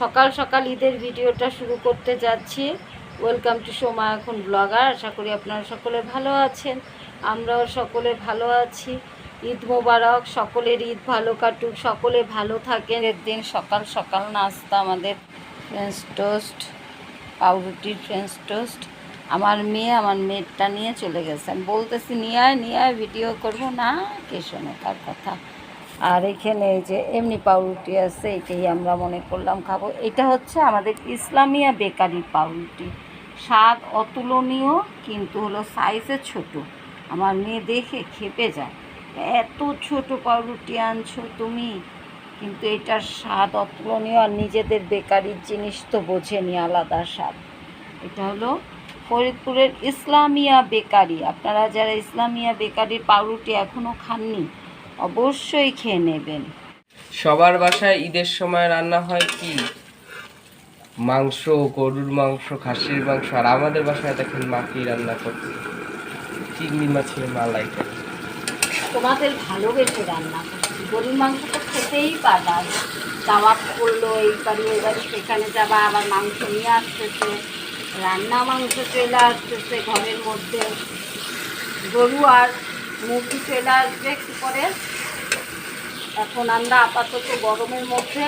সকাল সকাল ঈদের ভিডিওটা শুরু করতে যাচ্ছি। ওয়েলকাম টু সোমা এখন ব্লগার আশা করি আপনারা সকলে ভালো আছেন। আমরাও সকলে ভালো আছি। ঈদ মোবারক, সকলের ঈদ ভালো কাটুক, সকলে ভালো থাকেন। এর দিন সকাল সকাল নাস্তা, আমাদের ফ্রেঞ্চ টোস্ট পাউরুটির ফ্রেঞ্চ টোস্ট আমার মেয়ে, আমার মেয়েরটা নিয়ে চলে গেছে। বলতেছি, নিয়ে আয় নিয়ে আয় ভিডিও করব। না, কে শোনে তার কথা? আর এখানে এই যে এমনি পাউরুটি আছে, এটাই আমরা মনে করলাম খাব। এটা হচ্ছে আমাদের ইসলামিয়া বেকারি পাউরুটি। স্বাদ অতুলনীয়, কিন্তু হলো সাইজে ছোট। আমার মেয়ে দেখে খেপে যায়। এত ছোট পাউরুটি আনছো তুমি। কিন্তু এটার স্বাদ অতুলনীয় আর নিজেদের বেকারির জিনিস তো বোঝেনি আলাদা স্বাদ। এটা হলো ফরিদপুরের ইসলামিয়া বেকারি। আপনারা যারা ইসলামিয়া বেকারির পাউরুটি এখনও খাননি অবশ্যই খেয়ে নেবেন। সবার বাসায় ঈদের সময় রান্না হয় কি? মাংস গরুর মাংস খাসির মাংস আর আমাদের বাসায় দেখেন মা কি রান্না করছে। চিংড়ি মাছের মালাইকারি তোমাদের ভালোবেসে রান্না করছি। গরুর মাংস তো খেতেই পারা দাওয়াত করল এই বাড়ি ওই বাড়ি সেখানে যাবা আবার মাংস নিয়ে আসতেছে। রান্না মাংস চলে আসতেছে ঘরের মধ্যে। গরু আর মুরগি চলে আসবে একটু পরে এখন আমরা আপাতত গরমের মধ্যে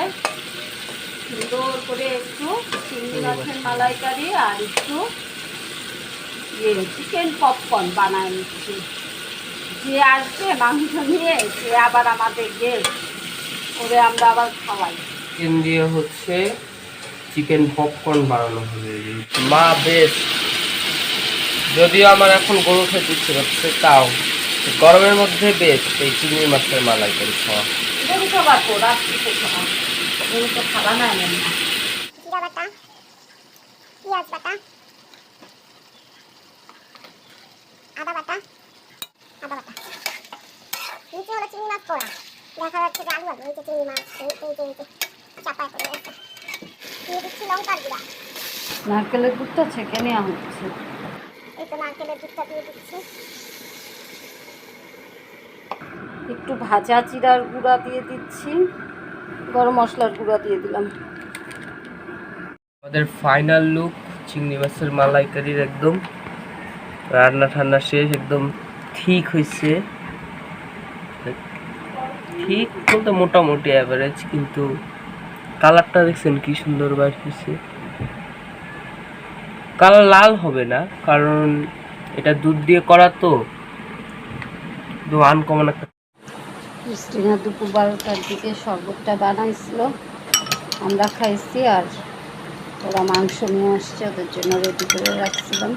সুন্দর করে একটু চিংড়ি মাছের মালাইকারি আর একটু ইয়ে চিকেন পপকর্ন বানায় নিচ্ছি। যে আসবে মাংস নিয়ে সে আবার আমাদের গেস্ট করে আমরা আবার খাওয়াই। চিকেন দিয়ে হচ্ছে চিকেন পপকর্ন বানানো হবে। মা বেশ। যদিও আমার এখন গরু খেতে ইচ্ছে করছে তাও। গরমের মধ্যে বেশ এই চিংড়ি মাছের মালাইকারি খাওয়া। গরু খাবার তো রাত্রিতে খাওয়া তো খাওয়া না এমন না। জিরা বাটা পেঁয়াজ বাটা আদা বাটা আদা বাটা। নিচে হলো চিংড়ি মাছ পোড়া। দেখা যাচ্ছে যে আলু আলু এই যে চিংড়ি মাছ এই এই যে চাপায় করে দিয়ে দিচ্ছি লঙ্কার গুঁড়া। নারকেলের দুধটা ছেঁকে নেওয়া হচ্ছে। এই তো নারকেলের দুধটা দিয়ে দিচ্ছি। একটু ভাজা জিরার গুঁড়া দিয়ে দিচ্ছি। গরম মশলার গুঁড়া দিয়ে দিলাম। আমাদের ফাইনাল লুক চিংড়ি মাছের মালাইকারির একদম। রান্না ঠান্না শেষ, একদম ঠিক হয়েছে ঠিক বলতে মোটামুটি অ্যাভারেজ কিন্তু কালারটা দেখছেন কি সুন্দর বাইর হয়েছে কালার লাল হবে না, কারণ এটা দুধ দিয়ে করা তো আনকমন একটা ক্রিস্টিনা দুপুর বারোটার দিকে শরবতটা বানাইছিল। আমরা খাইছি আর ওরা মাংস নিয়ে আসছে ওদের জন্য রেডি করে রাখছিলাম।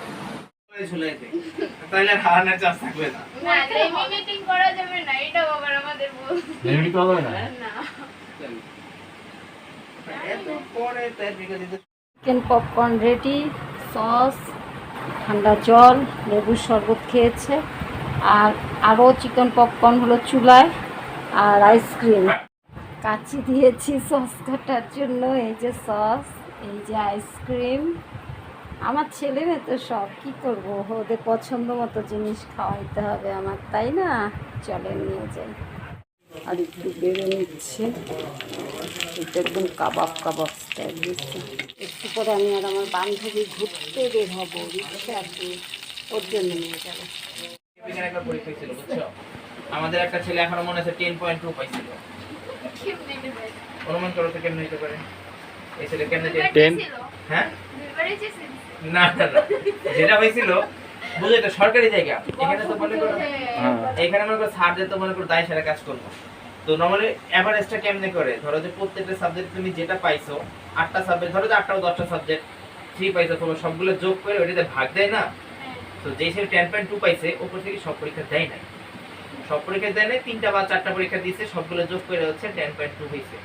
চিকেন পপকর্ন রেডি সস ঠান্ডা জল লেবুর শরবত খেয়েছে। আর আরও চিকেন পপকর্ন হলো চুলায়। আর আইসক্রিম কাচি দিয়েছি সস কাটার জন্য, এই যে সস এই যে আইসক্রিম আমার ছেলে মেয়ে তো সব, কী করব? ওদের পছন্দ মতো জিনিস খাওয়াইতে হবে আমার, তাই না? চলে নিয়ে যাই। আর একটু বেড়ে নিচ্ছে। এটা একদম কাবাব কাবাব স্টাইল দিচ্ছে। একটু পরে আমি আর আমার বান্ধবী ঘুরতে বের হব, রিক্সাতে। ওর জন্য নিয়ে যাব। আমাদের একটা ছেলে এখনও মনে আছে টেন পয়েন্ট টু পাইছিল। অনুমান করো তো কেমন হতে পারে? এই ছেলে কেমনে টেন হ্যাঁ? না না না। যেটা হয়েছিল বুঝো এটা সরকারি জায়গা। এখানে তো মনে করো এখানে মনে করো স্যার তো মনে করো দায় সেরা কাজ করব। তো নর্মালি এভারেজটা কেমনে করে? ধরো যে প্রত্যেকটা সাবজেক্ট তুমি যেটা পাইছো আটটা সাবজেক্ট ধরো যে আটটা দশটা সাবজেক্ট থ্রি পাইছো তোমার সবগুলো যোগ করে ওইটাতে ভাগ দেয় না? তো যেই ছেলে টেন পয়েন্ট টু পাইছে ওপর থেকে সব পরীক্ষা দেয় নাই। সব পরীক্ষা দেয় নাই, তিনটা বা চারটা পরীক্ষা দিয়েছে, সবগুলো যোগ করে হচ্ছে টেন পয়েন্ট টু হয়েছে।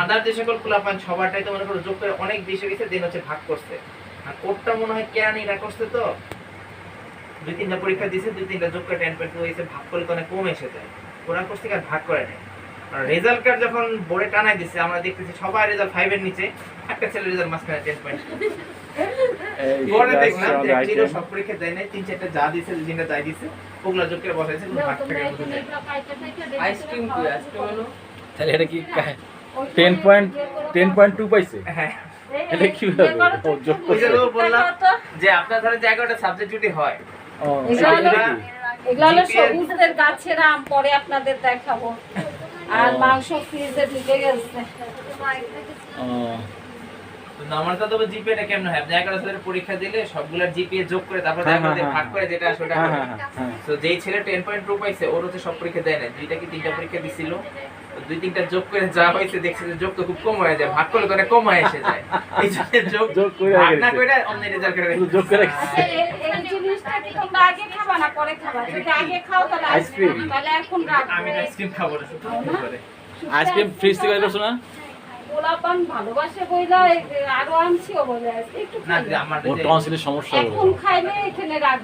আদার যে সকল পোলাপান সবারটাই তো মনে করো যোগ করে অনেক বেশি হয়েছে দেন হচ্ছে ভাগ করছে। আর ওরটা মনে হয় কেরানিরা করছে তো? দুই তিনটা পরীক্ষা দিয়েছে, দুই তিনটা যোগ করে টেন পয়েন্ট টু হয়েছে, ভাগ করে তো অনেক কম এসে যায়। ওরা করছে আর ভাগ করে নেয় আর রেজাল্ট কার্ড যখন বোর্ডে টানাই দিচ্ছে আমরা দেখতেছি সবাই রেজাল্ট ফাইভের নিচে, একটা ছেলে রেজাল্ট মাঝখানে টেন পয়েন্ট পরে দেখলাম যে actually সব পরীক্ষা দেয় নাই তিন চারটা যা দিছে দুই যাই দিছে ওগুলো যোগ করে বসাইছে কোনো ভাগ নাই। আইসক্রিম কি আইসক্রিম হলো তাহলে এটা কি ten point ten point two পাইছে? হ্যাঁ। এটা ওই যে বললাম আপনার সাবজেক্ট হয়। ও, এগুলো হলো- এটা কি? এগুলো হলো GPA সবুজদের গাছের আম পরে আপনাদের দেখাবো। আর মাংস ফ্রিজে ঢুকে গেছে। ও, তো তবে জিপিএটা কেমন হয়? আপনি এগারো সালের পরীক্ষা দিলে সবগুলার জিপিএ যোগ করে তারপর হ্যাঁ, হ্যাঁ, ভাগ করে যেটা হ্যাঁ করে। হ্যাঁ তো যেই ছেলে টেন পয়েন্ট টু পাইছে ওর হচ্ছে সব পরীক্ষা দেয় না দুইটা কি তিনটা পরীক্ষা দিছিল? দুই তিনটা যোগ করে যা হয়েছে দেখছে যে যোগ তো খুব কম হয়ে যায়। ভাগ করলে অনেক কম হয়ে এসে যায়। এই জন্য যোগ যোগ করে ভাগ না করে অন্য রেজাল্ট করে যোগ করে এই- জিনিসটা কি তোমরা আগে খাবা না পরে খাবা? যদি আগে খাও তাহলে আইসক্রিম। তাহলে এখন রাখব। আমি আইসক্রিম খাব না আইসক্রিম ফ্রিজ থেকে বের করছ না? পোলাপান ভালোবাসে বইলা আরও আনছিও বলে একটু না খাই যে আমার ওর যে- টনসিলের সমস্যা এখন খাইলে এখানে রাখ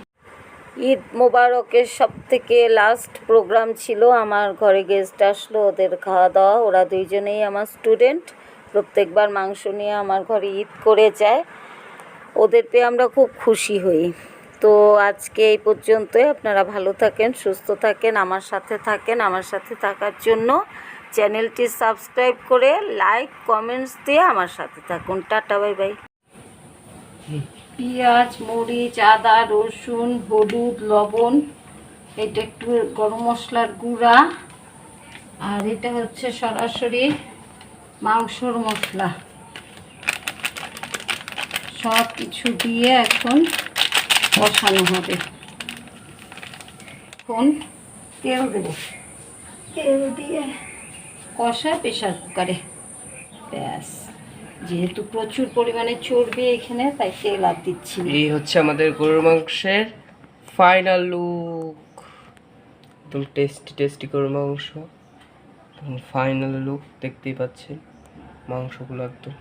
ঈদ মোবারকের সব থেকে লাস্ট প্রোগ্রাম ছিল আমার ঘরে গেস্ট আসলো ওদের খাওয়া দাওয়া ওরা দুইজনেই আমার স্টুডেন্ট প্রত্যেকবার মাংস নিয়ে আমার ঘরে ঈদ করে যায়। ওদের পেয়ে আমরা খুব খুশি হই। তো আজকে এই পর্যন্তই আপনারা ভালো থাকেন সুস্থ থাকেন আমার সাথে থাকেন আমার সাথে থাকার জন্য চ্যানেলটি সাবস্ক্রাইব করে লাইক কমেন্টস দিয়ে আমার সাথে থাকুন। Tata bye bye. পেঁয়াজ মরিচ আদা রসুন হলুদ লবণ এটা একটু গরম মশলার গুঁড়া আর এটা হচ্ছে সরাসরি মাংসর মশলা। সব কিছু দিয়ে এখন কষানো হবে। এখন তেল দেবো। তেল দিয়ে কষা প্রেশার কুকারে। ব্যাস, যেহেতু প্রচুর পরিমাণে চর্বি এখানে, তাই তেল আর দিচ্ছি এই হচ্ছে আমাদের গরুর মাংসের ফাইনাল লুক একদম টেস্টি টেস্টি গরুর মাংস। ফাইনাল লুক দেখতেই পাচ্ছেন। মাংসগুলো একদম